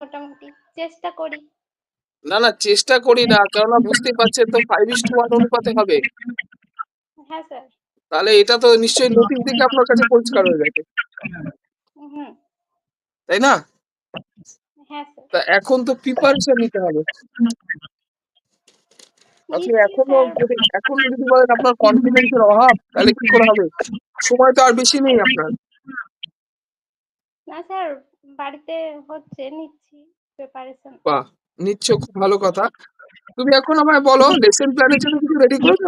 মোটামুটি। চেষ্টা করি। না না চেষ্টা করি না কেননা বুঝতে পারছেন তো ফাইভ ইস টু ওয়ান অনুপাতে হবে। হ্যাঁ স্যার। তাহলে এটা তো নিশ্চয়ই নোটিশ দেখে আপনার কাছে পরিষ্কার হয়ে গেছে হুম। তাই না? হ্যাঁ স্যার। তা এখন তো প্রিপারেশন নিতে হবে। আপনি এখনও এখনও যদি বলেন আপনার কনফিডেন্সের অভাব তাহলে কি করে হবে? সময় তো আর বেশি নেই আপনার। না স্যার বাড়িতে হচ্ছে নিচ্ছি প্রিপারেশন বাহ নিচ্ছ খুব ভালো কথা। তুমি এখন আমায় বলো লেসন প্ল্যানের জন্য কিছু রেডি করেছ?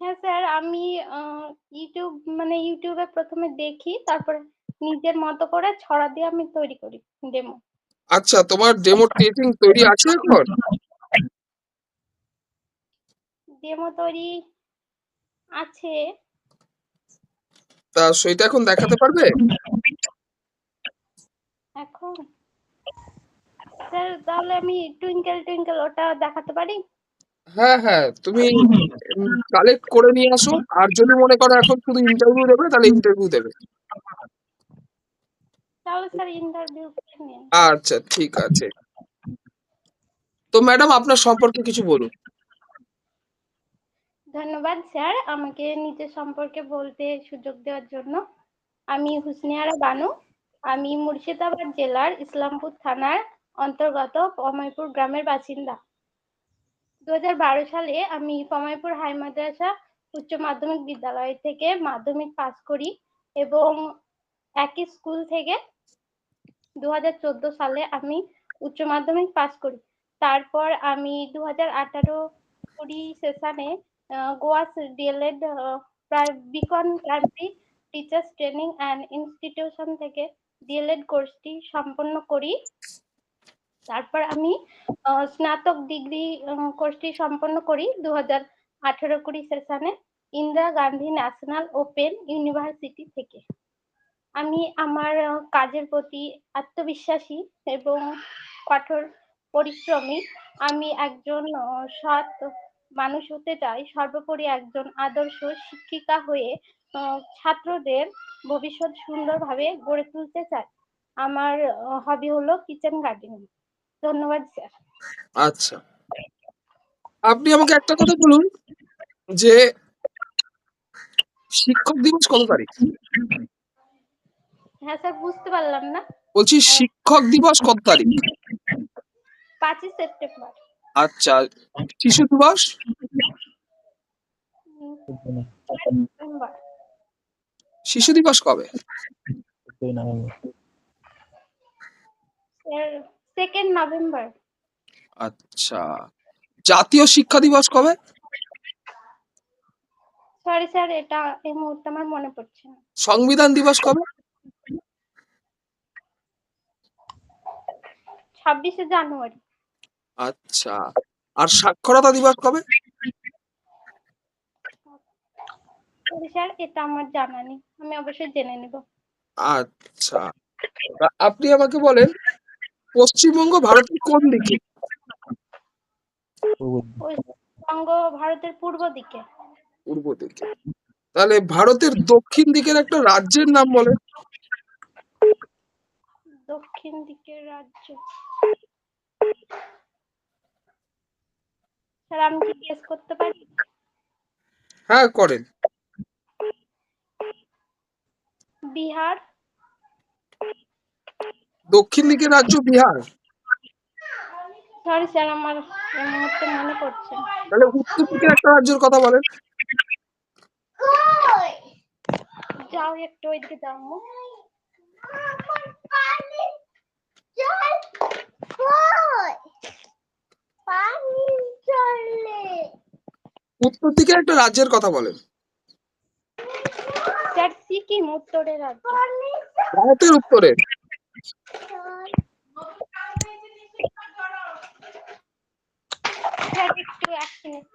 হ্যাঁ স্যার আমি ইউটিউব মানে ইউটিউবে প্রথমে দেখি তারপরে নিজের মতো করে ছড়া দিয়ে আমি তৈরি করি ডেমো আচ্ছা তোমার ডেমো টেটিং তৈরি আছে এখন? ডেমো তৈরি আছে। তা সেটা এখন দেখাতে পারবে? এখন? স্যার তাহলে আমি টুইঙ্কেল টুইঙ্কেল ওটা দেখাতে পারি? হ্যাঁ হ্যাঁ তুমি কালেক্ট করে নিয়ে আসো। আর যদি মনে করো এখন শুধু ইন্টারভিউ দেবে তাহলে ইন্টারভিউ দেবে। তাহলে স্যার ইন্টারভিউ আচ্ছা ঠিক আছে। তো ম্যাডাম আপনার সম্পর্কে কিছু বলুন। ধন্যবাদ স্যার আমাকে নিজের সম্পর্কে বলতে সুযোগ দেওয়ার জন্য। আমি হুসনিয়ারা বানু। আমি মুর্শিদাবাদ জেলার ইসলামপুর থানার অন্তর্গত পমাইপুর গ্রামের বাসিন্দা। দু বারো সালে আমি পমাইপুর হাই মাদ্রাসা উচ্চ মাধ্যমিক বিদ্যালয় থেকে মাধ্যমিক পাস করি এবং একই স্কুল থেকে দু সালে আমি উচ্চ মাধ্যমিক পাস করি। তারপর আমি দু হাজার আঠারো কুড়ি সেশনে Goa DElEd Beacon primary teachers training and institution থেকে ডিএলএড কোর্সটি সম্পন্ন করি। তারপর আমি স্নাতক ডিগ্রি কোর্সটি সম্পন্ন করি দু হাজার আঠারো কুড়ি সেশনে Indira Gandhi national open university থেকে। আমি আমার কাজের প্রতি আত্মবিশ্বাসী এবং কঠোর পরিশ্রমী। আমি একজন সৎ মানুষ হতে চাই। সর্বোপরি একজন আদর্শ শিক্ষিকা হয়ে ছাত্রদের ভবিষ্যৎ সুন্দরভাবে গড়ে তুলতে চাই। আমার হবি হলো কিচেন গার্ডেনিং ধন্যবাদ স্যার আচ্ছা। আপনি আমাকে একটা কথা বলুন যে শিক্ষক দিবস কত তারিখ? হ্যাঁ স্যার বুঝতে পারলাম না। বলছি শিক্ষক দিবস কত তারিখ? পাঁচই সেপ্টেম্বর। আচ্ছা শিশু দিবস? শিশু দিবস কবে? সেকেন্ড নভেম্বর আচ্ছা। জাতীয় শিক্ষা দিবস কবে? সরি স্যার এটা এই মুহূর্তে আমার মনে পড়ছে না। সংবিধান দিবস কবে? ছাব্বিশে জানুয়ারি। আচ্ছা। আর সাক্ষরতা দিবস কবে সরি স্যার এটা আমার জানা নেই। আমি অবশ্যই জেনে নেব। আচ্ছা। আপনি আমাকে বলেন পশ্চিমবঙ্গ ভারতের কোন দিকে? পশ্চিমবঙ্গ ভারতের পূর্ব দিকে। পূর্ব দিকে। তাহলে ভারতের দক্ষিণ দিকের একটা রাজ্যের নাম বলেন। দক্ষিণ দিকের রাজ্য। স্যার আমি কি গেস করতে পারি? হ্যাঁ করেন। বিহার? দক্ষিণ দিকের রাজ্য বিহার? সরি স্যার আমার এই মুহূর্তে মনে পড়ছে। তাহলে উত্তর দিকের একটা রাজ্যের কথা বলেন। যাও একটু ওইদিকে যাও। উত্তর দিকের একটা রাজ্যের কথা বলেন। স্যার সিকিম উত্তরের রাজ্য? ভারতের উত্তরে। একটু এক মিনিট।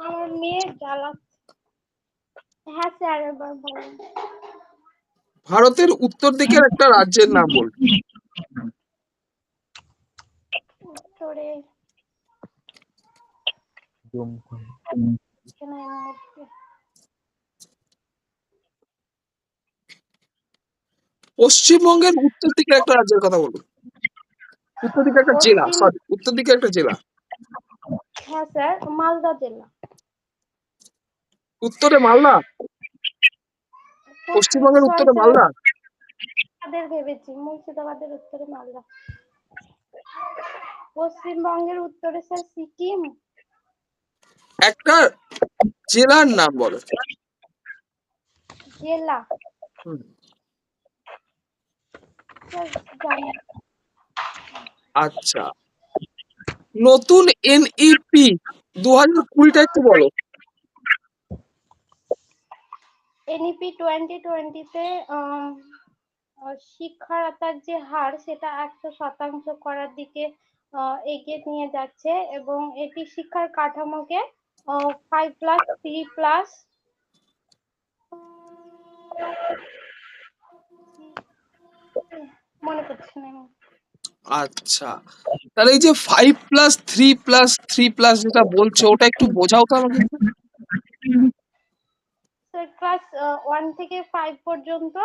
আমার মেয়ে জ্বালা হ্যাঁ স্যার এবার বলুন। ভারতের উত্তর দিকের একটা রাজ্যের নাম বলুন। উত্তরে। এখানে এই মুহূর্তে পশ্চিমবঙ্গের উত্তর দিকে একটা রাজ্যের কথা বলুন। উত্তর দিকে একটা জেলা সরি উত্তর দিকে একটা জেলা। হ্যাঁ স্যার মালদা জেলা। উত্তরে মালদা? পশ্চিমবঙ্গের উত্তরে মালদা? মুর্শিদাবাদের ভেবেছি মুর্শিদাবাদের উত্তরে মালদা। পশ্চিমবঙ্গের উত্তরে স্যার সিকিম। একটা জেলার নাম বলো। জেলা। আচ্ছা। নতুন এনইপি দু হাজার কুড়িটা একটু বলো। এনইপি টোয়েন্টি টোয়েন্টিতে শিক্ষারতার যে হার সেটা একশো শতাংশ করার দিকে এগিয়ে নিয়ে যাচ্ছে এবং এটি শিক্ষার কাঠামোকে ফাইভ প্লাস থ্রি প্লাস মনে পড়ছে না আচ্ছা। তাহলে এই যে five plus three plus three plus যেটা বলছো ওটা একটু বোঝাও তো আমাকে। স্যার ক্লাস ওয়ান থেকে ফাইভ পর্যন্ত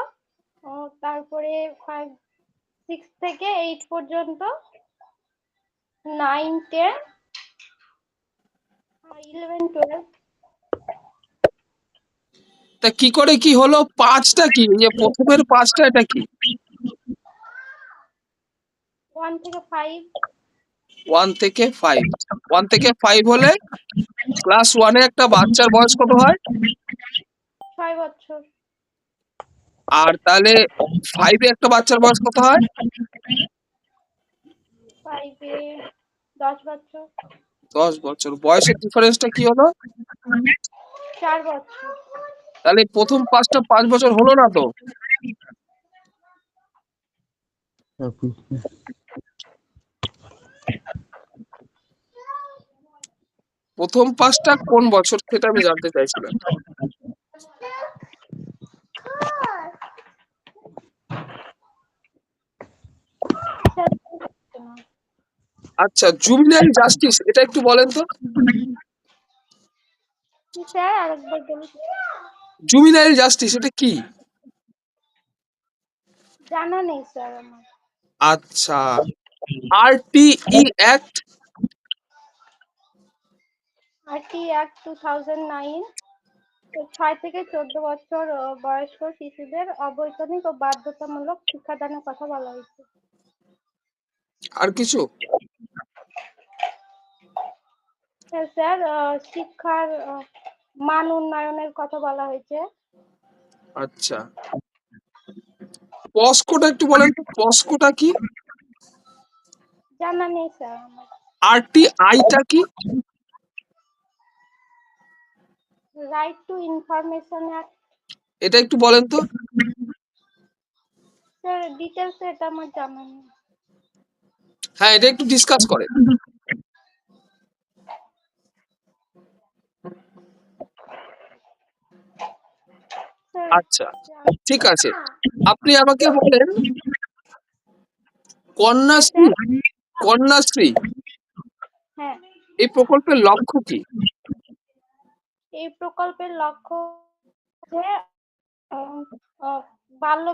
তারপরে ফাইভ সিক্স থেকে এইট পর্যন্ত নাইন টেন ইলেভেন টুয়েলভ তা কি করে কি হলো? পাঁচটা কি? এই যে প্রথমের পাঁচটা এটা কি? ওয়ান থেকে ফাইভ ওয়ান থেকে ফাইভ ওয়ান থেকে ফাইভ হলে ক্লাস ওয়ানে একটা বাচ্চার বয়স কত হয়? ছয় বছর। আর তাহলে ফাইভে একটা বাচ্চার বয়স কত হয়? ফাইভে দশ বছর। দশ বছর। বয়সের ডিফারেন্সটা কি হলো? চার বছর। তাহলে প্রথম পাঁচটা পাঁচ বছর হলো না তো? প্রথম পাঁচটা কোন বছর সেটা আমি জানতে চাইছিলাম। আচ্ছা জুবিনারি জাস্টিস এটা একটু বলেন তো। স্যার? আরেকবার বলুন। জুবিনারি জাস্টিস এটা কি? জানা নেই স্যার আমার। আচ্ছা RTE act RT act two thousand nine ছয় থেকে চোদ্দ বছর বয়স্ক শিশুদের অবৈতনিক ও বাধ্যতামূলক শিক্ষাদানের কথা বলা হয়েছে। আর কিছু? স্যার শিক্ষার মান উন্নয়নের কথা বলা হয়েছে। আচ্ছা। পস্কোটা একটু বলেন তো পস্কোটা কি? জানা নেই স্যার আরটিআইটা কি? রাইট টু ইনফরমেশন অ্যাক্ট এটা একটু বলেন তো। স্যার ডিটেলস এটা আমার জানা নেই। হ্যাঁ এটা একটু ডিসকাস করেন। আচ্ছা ঠিক আছে। আপনি আমাকে বলেন কন্যাশ্রী কন্যাশ্রী হ্যাঁ। এই প্রকল্পের লক্ষ্য কি? এই প্রকল্পের লক্ষ্য হচ্ছে বাল্য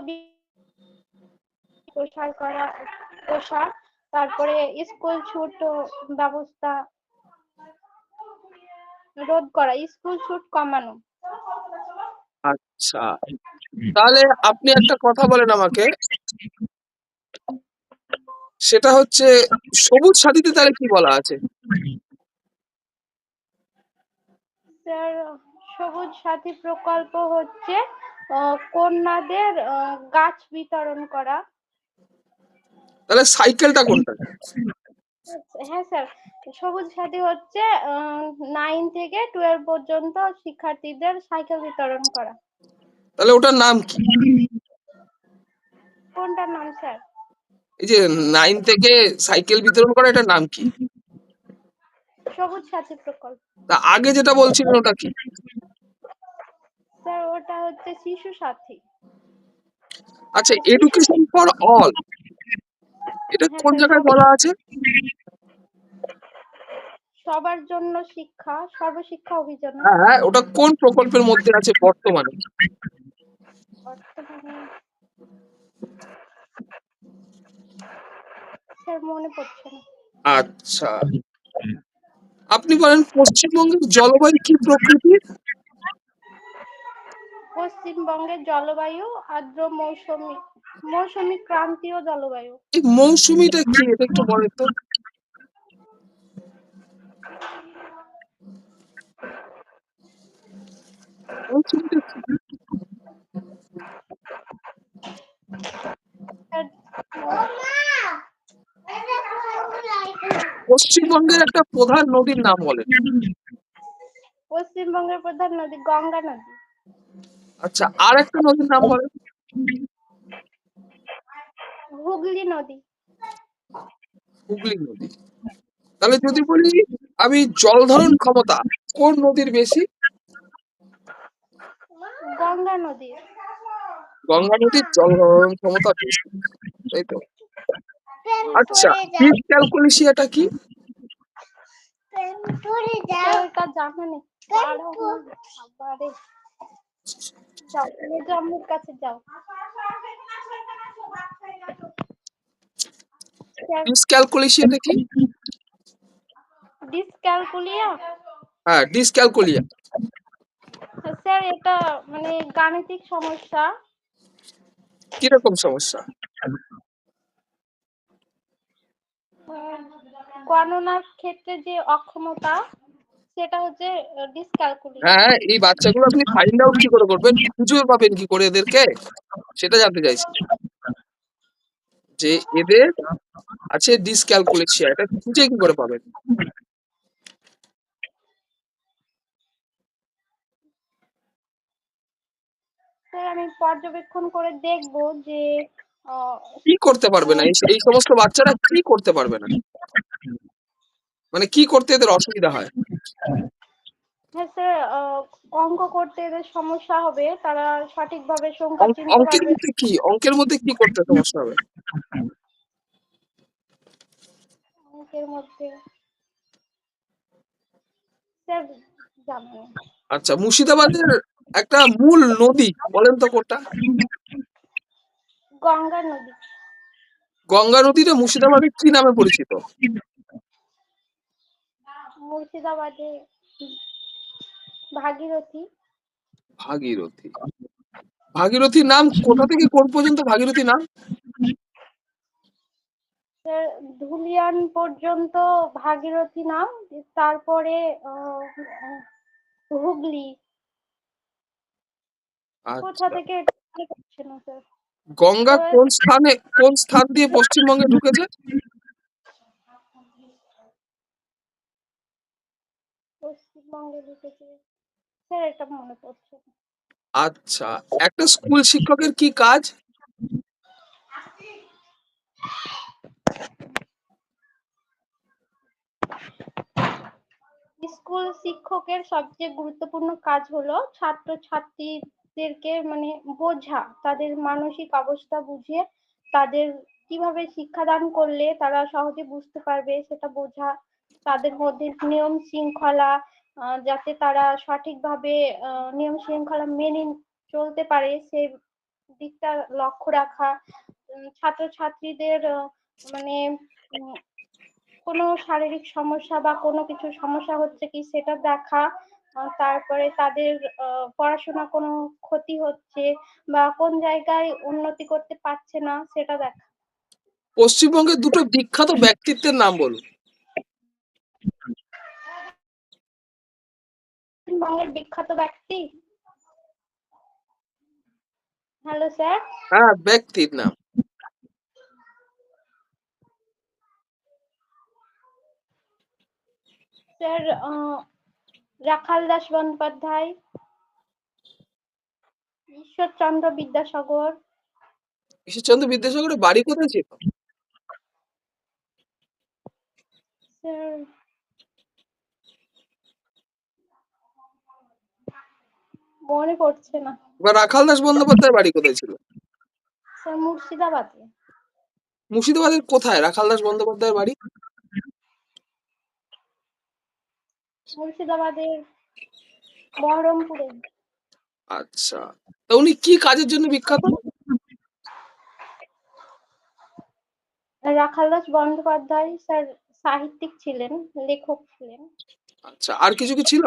প্রসার করা প্রসার তারপরে স্কুল ছুট ব্যবস্থা রোধ করা স্কুল ছুট কমানো। আচ্ছা। তাহলে আপনি একটা কথা বলেন আমাকে। সেটা হচ্ছে সবুজ সাথীতে তাহলে কি বলা আছে? স্যার সবুজ সাথী প্রকল্প হচ্ছে আহ, কন্যাদের গাছ বিতরণ করা। তাহলে সাইকেলটা কোনটা? হ্যাঁ স্যার। সবুজ সাথী হচ্ছে নাইন থেকে টুয়েলভ পর্যন্ত শিক্ষার্থীদের সাইকেল বিতরণ করা। তাহলে ওটার নাম কি? কোনটার নাম স্যার? এই যে নাইন থেকে সাইকেল বিতরণ করা এটার নাম কি? সবুজ সাথী প্রকল্প। তা আগে যেটা বলছিলেন ওটা কি? স্যার ওটা হচ্ছে শিশু সাথী। আচ্ছা এডুকেশন ফর অল এটা কোন জায়গায় বলা আছে? সবার জন্য শিক্ষা সর্বশিক্ষা অভিযান। হ্যাঁ হ্যাঁ, ওটা কোন প্রকল্পের মধ্যে আছে বর্তমানে? আচ্ছা। আপনি বলেন পশ্চিমবঙ্গের জলবায়ু কি প্রকৃতির? পশ্চিমবঙ্গের জলবায়ু আর্দ্র মৌসুমী মৌসুমী ক্রান্তীয় জলবায়ু। এই মৌসুমিটা কি এটা একটু বলেন তো। মৌসুমিটা কি? পশ্চিমবঙ্গের একটা প্রধান নদীর নাম বলেন। পশ্চিমবঙ্গের প্রধান নদী গঙ্গা নদী। আচ্ছা আর একটা নদীর নাম বলেন। হুগলি নদী। হুগলি নদী। তাহলে যদি বলি আমি জল ধারণ ক্ষমতা কোন নদীর বেশি? গঙ্গা নদী। গঙ্গা নদীর জল ধারণ ক্ষমতা বেশি তাই তো। আচ্ছা ডিপ ক্যালকুলেশিয়াটা কি? ডিসক্যালকুলেশিয়াটা ডিসক্যালকুলিয়া হ্যাঁ ডিসক্যালকুলিয়া স্যার এটা মানে গাণিতিক সমস্যা। কীরকম সমস্যা? গণনার ক্ষেত্রে যে অক্ষমতা সেটা হচ্ছে ডিসক্যালকুলিয়া হ্যাঁ এই বাচ্চাগুলো আপনি ফাইন্ড আউট কি করে করবেন? খুঁজে পাবেন কি করে এদেরকে? সেটা জানতে চাইছি। যে এদের আছে ডিসক্যালকুলেশিয়া এটা খুঁজে কি করে পাবেন? স্যার আমি পর্যবেক্ষণ করে দেখব যে কি করতে পারবে না? এই সমস্ত বাচ্চারা কি করতে পারবে না? মানে কি করতে এদের অসুবিধা হয়? হ্যাঁ স্যার অঙ্ক করতে এদের সমস্যা হবে। তারা সঠিকভাবে সংখ্যা চিনতে অঙ্কের মধ্যে কি? অঙ্কের মধ্যে কি করতে সমস্যা হবে? অঙ্কের মধ্যে স্যার আচ্ছা মুর্শিদাবাদের একটা মূল নদী বলেন তো কোনটা? গঙ্গা নদী। গঙ্গা নদীটা মুর্শিদাবাদে কি নামে পরিচিত? মুর্শিদাবাদে ভাগীরথী। ভাগীরথী। ভাগীরথীর নাম কোথা থেকে কোন পর্যন্ত ভাগীরথী নাম? ধুলিয়ান পর্যন্ত ভাগীরথী নাম তারপরে হুগলি। কোথা আচ্ছা। থেকে এটা মনে পড়ছে না স্যার গঙ্গা কোন স্থানে কোন স্থান দিয়ে পশ্চিমবঙ্গে ঢুকেছে? পশ্চিমবঙ্গে ঢুকেছে। স্যার এটা মনে পড়ছে না। আচ্ছা একটা স্কুল শিক্ষকের কি কাজ? স্কুল শিক্ষকের সবচেয়ে গুরুত্বপূর্ণ কাজ হলো ছাত্র ছাত্রীদেরকে মানে বোঝা, তাদের মানসিক অবস্থা বুঝিয়ে তাদের কীভাবে শিক্ষাদান করলে তারা সহজে বুঝতে পারবে সেটা বোঝা, তাদের মধ্যে নিয়ম শৃঙ্খলা যাতে তারা সঠিকভাবে নিয়ম শৃঙ্খলা মেনে চলতে পারে সে দিকটা লক্ষ্য রাখা। ছাত্রছাত্রীদের মানে কোনো শারীরিক সমস্যা বা কোনো কিছু সমস্যা হচ্ছে কি সেটা দেখা তারপরে তাদের পড়াশোনা কোনো ক্ষতি হচ্ছে বা কোন জায়গায় উন্নতি করতে পারছে না সেটা দেখা। পশ্চিমবঙ্গের দুটো বিখ্যাত ব্যক্তিত্বের নাম বলুন। পশ্চিমবঙ্গের বিখ্যাত ব্যক্তি? হ্যালো স্যার হ্যাঁ ব্যক্তির নাম। স্যার রাখাল দাস বন্দ্যোপাধ্যায় ঈশ্বরচন্দ্র বিদ্যাসাগর। ঈশ্বরচন্দ্র বিদ্যাসাগরের বাড়ি কোথায় ছিল? মনে পড়ছে না। বা রাখাল দাস বন্দ্যোপাধ্যায়ের বাড়ি কোথায় ছিল? মুর্শিদাবাদে। মুর্শিদাবাদের কোথায়? রাখাল দাস বন্দ্যোপাধ্যায়ের বাড়ি? মুর্শিদাবাদের বহরমপুরে। আচ্ছা। তা উনি কি কাজের জন্য বিখ্যাত? রাখালদাস বন্দ্যোপাধ্যায় স্যার সাহিত্যিক ছিলেন লেখক ছিলেন। আচ্ছা আর কিছু কি ছিল?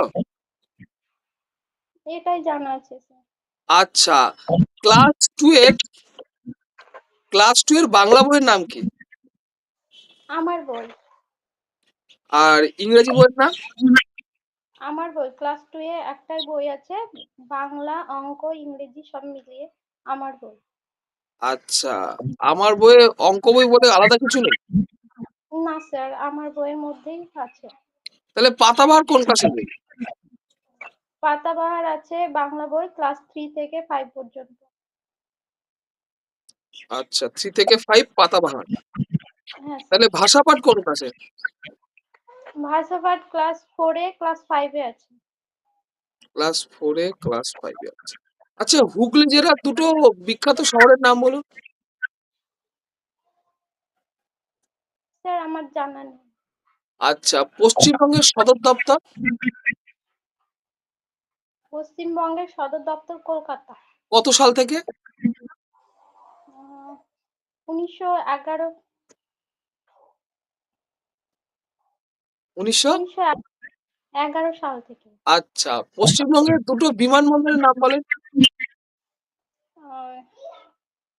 এটাই জানা আছে স্যার। আচ্ছা ক্লাস টু এর ক্লাস টু এর বাংলা বইয়ের নাম কি? আমার বই। আর ইংরেজি বইয়ের নাম? আমার বই ক্লাস টু এ একটাই বই আছে বাংলা অঙ্ক ইংরেজি সব মিলিয়ে আমার বই। আচ্ছা আমার বইয়ে অঙ্ক বই বলে আলাদা কিছু নেই? না স্যার আমার বইয়ের মধ্যেই আছে। তাহলে পাতাবাহার কোন ক্লাসের বই? পাতাবাহার আছে বাংলা বই ক্লাস থ্রি থেকে ফাইভ পর্যন্ত। আচ্ছা থ্রি থেকে ফাইভ পাতাবাহার। হ্যাঁ তাহলে ভাষা পাঠ কোন ক্লাসে ভাষা পাঠ ক্লাস ফোরে ক্লাস ফাইভে আছে। ক্লাস ফোরে ক্লাস ফাইভে আছে। আচ্ছা হুগলি জেলার দুটো বিখ্যাত শহরের নাম বলুন। স্যার আমার জানা নেই। আচ্ছা পশ্চিমবঙ্গের সদর দপ্তর? পশ্চিমবঙ্গের সদর দপ্তর কলকাতা। কত সাল থেকে? উনিশশো এগারো উনিশশো? উনিশশো এগারো সাল থেকে। আচ্ছা পশ্চিমবঙ্গের দুটো বিমানবন্দরের নাম বলেন। আহ,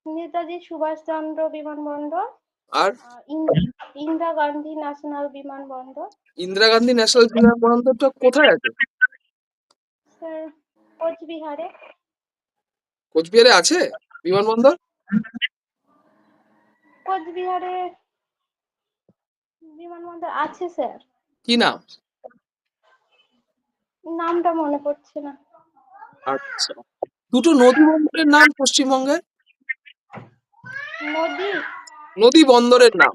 নেতাজি সুভাষচন্দ্র বিমানবন্দর আর? আহ, ইন- ইন্দিরা গান্ধী ন্যাশনাল বিমানবন্দর। ইন্দিরা গান্ধী ন্যাশনাল বিমানবন্দরটা কোথায় আছে? স্যার কোচবিহারে। কোচবিহারে আছে বিমানবন্দর? কোচবিহারে বিমানবন্দর আছে স্যার। কি নাম? নামটা মনে পড়ছে না। আচ্ছা। দুটো নদী বন্দরের নাম পশ্চিমবঙ্গের নদী। নদী বন্দরের নাম।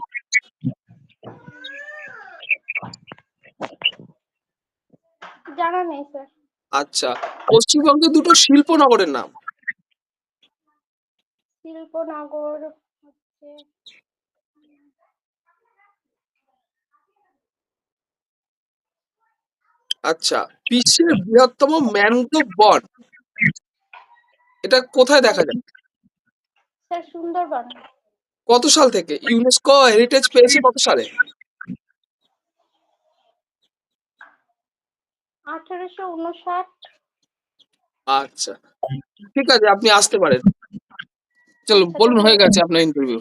জানা নেই স্যার। আচ্ছা পশ্চিমবঙ্গের দুটো শিল্পনগরের নাম। শিল্পনগর হচ্ছে আচ্ছা বিশ্বের বৃহত্তম ম্যানগ্রোভ বন। এটা কোথায় দেখা যায়? স্যার সুন্দরবন। কত সাল থেকে? ইউনেস্কো হেরিটেজ পেয়েছে কত সালে? আঠারোশো উনষাট। আচ্ছা ঠিক আছে আপনি আসতে পারেন। চলো বলুন হয়ে গেছে আপনার ইন্টারভিউ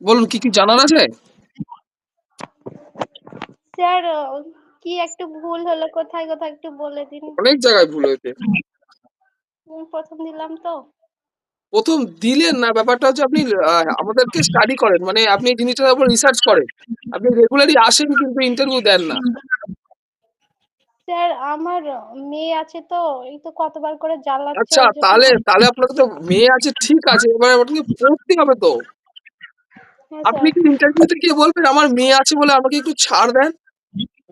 বলুন কি কি জানার আছে? স্যার কি একটু ভুল হলো কোথায় কোথায় একটু বলে দিন। অনেক জায়গায় ভুল হয়েছে। প্রথম দিলাম তো। প্রথম দিলেন না ব্যাপারটা হচ্ছে আপনি আমাদেরকে স্টাডি করেন। মানে আপনি জিনিসটার উপর রিসার্চ করেন। আপনি রেগুলারই আসেন কিন্তু ইন্টারভিউ দেন না। স্যার আমার মেয়ে আছে তো এই তো কতবার করে জ্বালাচ্ছে আচ্ছা তাহলে তাহলে আপনাকে তো মেয়ে আছে ঠিক আছে। এবার আপনাকে পড়তে হবে তো। হ্যাঁ আপনি কি ইন্টারভিউতে গিয়ে বলবেন আমার মেয়ে আছে বলে আমাকে একটু ছাড় দেন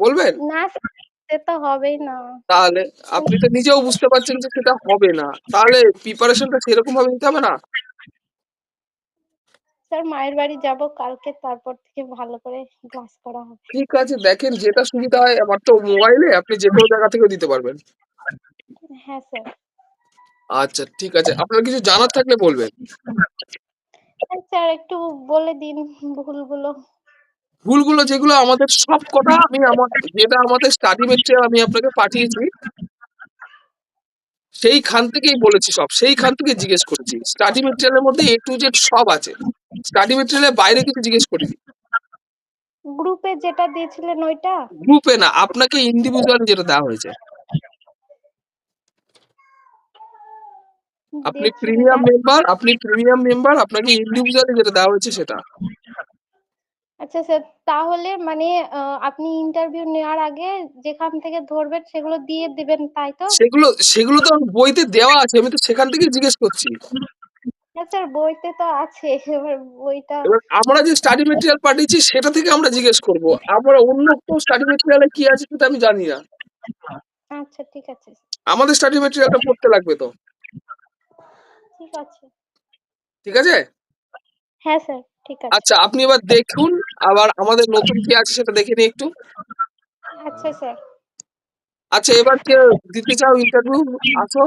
বলবেন? না স্যার, সে তো হবেই না। তাহলে আপনি তো নিজেও বুঝতে পারছেন যে সেটা হবে না। তাহলে প্রিপারেশনটা সেরকম ভাবে নিতে হবে না? স্যার মায়ের বাড়ি যাব কালকে তারপর থেকে ভালো করে ক্লাস করা হবে। ঠিক আছে দেখেন যেটা সুবিধা হয় আমার তো মোবাইলে আপনি যে কোনো জায়গা থেকে দিতে পারবেন। হ্যাঁ স্যার। আচ্ছা ঠিক আছে। আপনার কিছু জানার থাকলে বলবেন। হ্যাঁ, স্যার একটু বলে দিন ভুলগুলো। ভুলগুলো যেগুলো আমাদের সব কথা আমি আমার যেটা আমাদের স্টাডি মেটেরিয়াল আমি আপনাকে পাঠিয়েছি সেইখান থেকেই বলেছি সব সেইখান থেকে জিজ্ঞেস করেছি। স্টাডি মেটেরিয়ালের মধ্যে এ টু জেড সব আছে। স্টাডি মেটেরিয়ালের বাইরে কিছু জিজ্ঞেস করিনি। গ্রুপে যেটা দিয়েছিলেন ওইটা? গ্রুপে না আপনাকে ইন্ডিভিজুয়ালি যেটা দেওয়া হয়েছে। আপনি প্রিমিয়াম মেম্বার আপনি প্রিমিয়াম মেম্বার আপনাকে ইন্ডিভিজুয়ালি যেটা দেওয়া হয়েছে সেটা। আচ্ছা স্যার তাহলে মানে আপনি ইন্টারভিউ নেওয়ার আগে যেখান থেকে ধরবেন সেগুলো দিয়ে দিবেন তাই তো? সেগুলো সেগুলো তো বইতে দেওয়া আছে আমি তো সেখান থেকে জিজ্ঞেস করছি। স্যার বইতে তো আছে এবার বইটা আমরা যে স্টাডি মেটেরিয়াল পাঠিয়েছি সেটা থেকে আমরা জিজ্ঞেস করব। আমরা অন্য কোনো স্টাডি মেটেরিয়ালে কি আছে সেটা আমি জানি না। আচ্ছা ঠিক আছে আমাদের স্টাডি মেটেরিয়ালটা পড়তে লাগবে তো? ঠিক আছে। ঠিক আছে? হ্যাঁ স্যার ঠিক আছে। আচ্ছা আপনি এবার দেখুন আবার আমাদের নতুন কি আছে সেটা দেখে নিই একটু। আচ্ছা স্যার। আচ্ছা এবার কে দিতে চাও ইন্টারভিউ আসো।